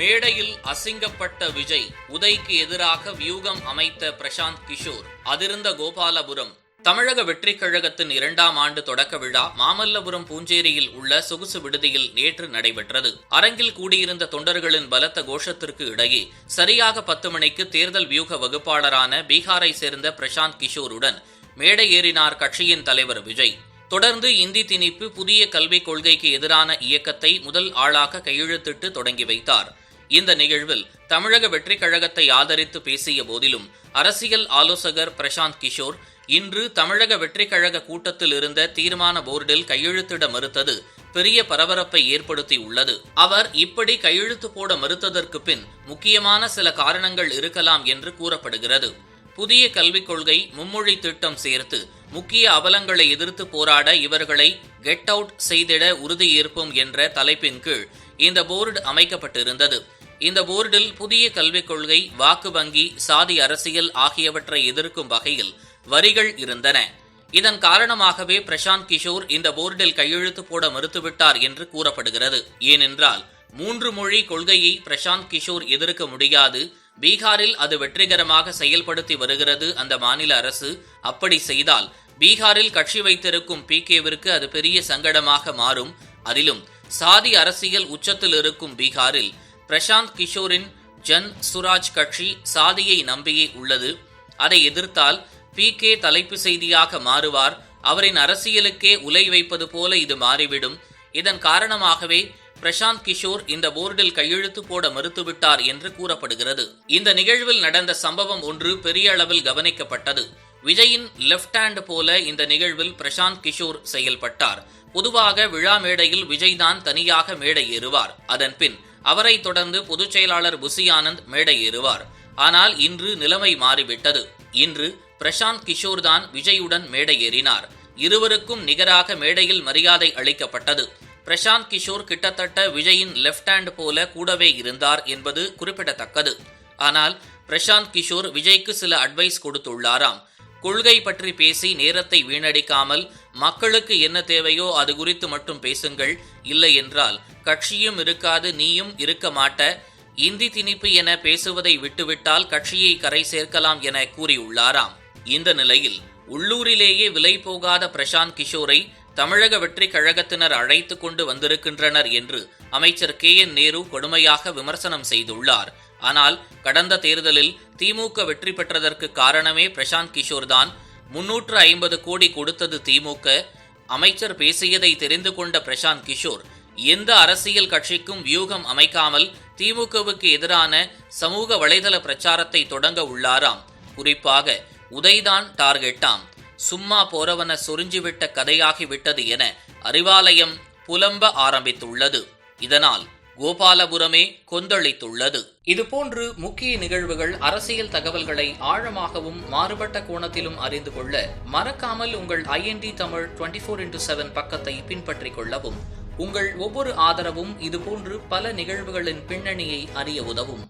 மேடையில் அசிங்கப்பட்ட விஜய் உதைக்கு எதிராக வியூகம் அமைத்த பிரசாந்த் கிஷோர் அதிர்ந்த கோபாலபுரம். தமிழக வெற்றிக் கழகத்தின் இரண்டாம் ஆண்டு தொடக்க விழா மாமல்லபுரம் பூஞ்சேரியில் உள்ள சொகுசு விடுதியில் நேற்று நடைபெற்றது. அரங்கில் கூடியிருந்த தொண்டர்களின் பலத்த கோஷத்திற்கு இடையே சரியாக பத்து மணிக்கு தேர்தல் வியூக வகுப்பாளரான பீகாரை சேர்ந்த பிரசாந்த் கிஷோருடன் மேடை ஏறினார் கட்சியின் தலைவர் விஜய். தொடர்ந்து இந்தி திணிப்பு புதிய கல்விக் கொள்கைக்கு எதிரான இயக்கத்தை முதல் ஆளாக கையெழுத்திட்டு தொடங்கி வைத்தார். இந்த நிகழ்வில் தமிழக வெற்றிக் கழகத்தை ஆதரித்து பேசிய போதிலும் அரசியல் ஆலோசகர் பிரசாந்த் கிஷோர் இன்று தமிழக வெற்றிக் கழக கூட்டத்தில் இருந்த தீர்மான போர்டில் கையெழுத்திட மறுத்தது பெரிய பரபரப்பை ஏற்படுத்தி உள்ளது. அவர் இப்படி கையெழுத்து போட மறுத்ததற்கு பின் முக்கியமான சில காரணங்கள் இருக்கலாம் என்று கூறப்படுகிறது. புதிய கல்விக் கொள்கை மும்மொழி திட்டம் சேர்த்து முக்கிய அவலங்களை எதிர்த்து போராட இவர்களை கெட் அவுட் செய்திட உறுதியேற்போம் என்ற தலைப்பின் கீழ் இந்த போர்டு அமைக்கப்பட்டிருந்தது. இந்த போர்டில் புதிய கல்விக் கொள்கை வாக்கு வங்கி சாதி அரசியல் ஆகியவற்றை எதிர்க்கும் வகையில் வரிகள் இருந்தன. இதன் காரணமாகவே பிரசாந்த் கிஷோர் இந்த போர்டில் கையெழுத்து போட மறுத்துவிட்டார் என்று கூறப்படுகிறது. ஏனென்றால் மூன்று மொழி கொள்கையை பிரசாந்த் கிஷோர் எதிர்க்க முடியாது. பீகாரில் அது வெற்றிகரமாக செயல்படுத்தி வருகிறது அந்த மாநில அரசு. அப்படி செய்தால் பீகாரில் கட்சி வைத்திருக்கும் பி கேவிற்கு அது பெரிய சங்கடமாக மாறும். அதிலும் சாதி அரசியல் உச்சத்தில் இருக்கும் பீகாரில் பிரசாந்த் கிஷோரின் ஜன் சுராஜ் கட்சி சாதியை நம்பியே உள்ளது. அதை எதிர்த்தால் பி. கே. தலைப்பு செய்தியாக மாறுவார். அவரின் அரசியலுக்கே உலை வைப்பது போல இது மாறிவிடும். இதன் காரணமாகவே பிரசாந்த் கிஷோர் இந்த போர்டில் கையெழுத்து போட மறுத்துவிட்டார் என்று கூறப்படுகிறது. இந்த நிகழ்வில் நடந்த சம்பவம் ஒன்று பெரிய அளவில் கவனிக்கப்பட்டது. விஜயின் லெப்ட் ஹேண்ட் போல இந்த நிகழ்வில் பிரசாந்த் கிஷோர் செயல்பட்டார். பொதுவாக விழா மேடையில் விஜய் தான் தனியாக மேடை ஏறுவார். அதன் பின் அவரை தொடர்ந்து பொதுச் செயலாளர் புசி ஆனந்த் மேடை ஏறுவார் ஆனால் இன்று நிலைமை மாறிவிட்டது. இன்று பிரசாந்த் கிஷோர் தான் விஜயுடன் மேடையேறினார். இருவருக்கும் நிகராக மேடையில் மரியாதை அளிக்கப்பட்டது. பிரசாந்த் கிஷோர் கிட்டத்தட்ட விஜயின் லெப்ட் ஹேண்ட் போல கூடவே இருந்தார் என்பது குறிப்பிடத்தக்கது. ஆனால் பிரசாந்த் கிஷோர் விஜய்க்கு சில அட்வைஸ் கொடுத்துள்ளாராம். கொள்கை பற்றி பேசி நேரத்தை வீணடிக்காமல் மக்களுக்கு என்ன தேவையோ அது குறித்து மட்டும் பேசுங்கள். இல்லை என்றால் கட்சியும் இருக்காது நீயும் இருக்க மாட்ட. இந்தி திணிப்பு என பேசுவதை விட்டுவிட்டால் கட்சியை கரை சேர்க்கலாம் என கூறியுள்ளாராம். இந்த நிலையில் உள்ளூரிலேயே விலை போகாத பிரசாந்த் கிஷோரை தமிழக வெற்றி கழகத்தினர் அழைத்து கொண்டு வந்திருக்கின்றனர் என்று அமைச்சர் கே என் நேரு கொடுமையாக விமர்சனம் செய்துள்ளார். ஆனால் கடந்த தேர்தலில் திமுக வெற்றி பெற்றதற்கு காரணமே பிரசாந்த் கிஷோர் தான். முன்னூற்று ஐம்பது கோடி கொடுத்தது திமுக. அமைச்சர் பேசியதை தெரிந்து கொண்ட பிரசாந்த் கிஷோர் எந்த அரசியல் கட்சிக்கும் வியூகம் அமைக்காமல் திமுகவுக்கு எதிரான சமூக வலைதள பிரச்சாரத்தை தொடங்க உள்ளாராம். குறிப்பாக உதைதான் டார்கெட்டாம். சும்மா போறவன சொரிஞ்சுவிட்ட கதையாகிவிட்டது என அறிவாலயம் புலம்ப ஆரம்பித்துள்ளது. இதனால் கோபாலபுரமே கொந்தளித்துள்ளது. இதுபோன்று முக்கிய நிகழ்வுகள் அரசியல் தகவல்களை ஆழமாகவும் மாறுபட்ட கோணத்திலும் அறிந்து கொள்ள மறக்காமல் உங்கள் IND Tamil twenty four into seven பக்கத்தை பின்பற்றிக் கொள்ளவும். உங்கள் ஒவ்வொரு ஆதரவும் இதுபோன்று பல நிகழ்வுகளின் பின்னணியை அறிய உதவும்.